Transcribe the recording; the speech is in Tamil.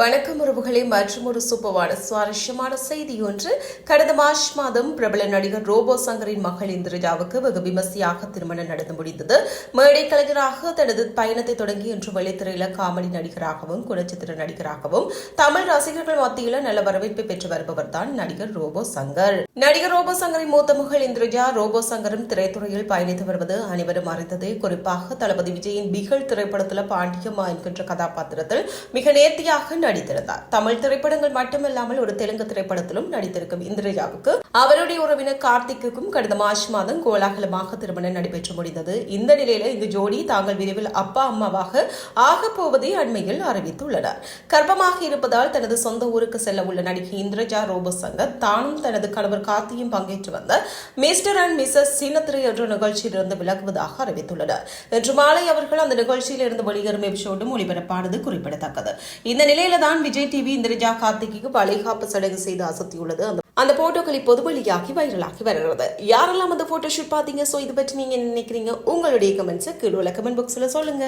வணக்கம் உறவுகளே மற்றும் ஒரு சூப்பரான சுவாரஸ்யமான செய்தி ஒன்று. கடந்த மார்ச் மாதம் பிரபல நடிகர் ரோபோ சங்கரின் மகள் இந்திரஜாவுக்கு வெகு விமர்சையாக திருமணம் நடந்து முடிந்தது. மேடை கலைஞராக தனது பயணத்தை தொடங்கி இன்று வெளித்திரையில காமெடி நடிகராகவும் குணச்சித்திர நடிகராகவும் தமிழ் ரசிகர்கள் மத்தியில் நல்ல வரவேற்பை பெற்று வருபவர் தான் நடிகர் ரோபோ சங்கர். நடிகர் ரோபோ சங்கரின் மூத்த மகள் இந்திரஜா ரோபோ சங்கரும் திரைத்துறையில் பயணித்து வருவது அனைவரும் அறிந்ததே. குறிப்பாக தளபதி விஜயின் பிகழ் திரைப்படத்தில் பாண்டியம்மா என்கின்ற கதாபாத்திரத்தில் மிக நேர்த்தியாக நடித்திருந்தார். தமிழ் திரைப்படங்கள் மட்டுமல்லாமல் ஒரு தெலுங்கு திரைப்படத்திலும் நடித்திருக்கும் இந்திரியாவுக்கு அவருடைய உறவினர் கார்த்திக்குக்கும் கடந்த மார்ச் மாதம் கோலாகலமாக திருமணம் நடைபெற்று முடிந்தது. இந்த நிலையில இந்த ஜோடி தாங்கள் விரைவில் அப்பா அம்மாவாக ஆகப் போவதை அண்மையில் அறிவித்துள்ளனர். கர்ப்பமாக இருப்பதால் தனது சொந்த ஊருக்கு செல்ல உள்ள நடிகை இந்திரஜா ரோபோ சங்கர் தானும் தனது கணவர் கார்த்தியும் பங்கேற்று வந்த மிஸ்டர் அண்ட் மிஸ்ஸஸ் சீனத்திரை என்ற நிகழ்ச்சியிலிருந்து விலகுவதாக அறிவித்துள்ளனர். இன்று மாலை அவர்கள் அந்த நிகழ்ச்சியில் இருந்து வெளியேறும் எபிசோடும் ஒளிபரப்பானது குறிப்பிடத்தக்கது. இந்த நிலையில தான் விஜய் டிவி இந்திரஜா கார்த்திகைக்கு வளைகாப்பு சடங்கு செய்து அசத்தியுள்ளது. அந்த அந்த போட்டோக்கள் இப்போது வெளியாகி வைரலாகி வருகிறது. யாரெல்லாம் அந்த போட்டோ ஷூட் பாத்தீங்க சோ இது பற்றி நீங்க நினைக்கிறீங்க? உங்களுடைய கமெண்ட்ஸ் கீழே கமெண்ட் பாக்ஸ்ல சொல்லுங்க.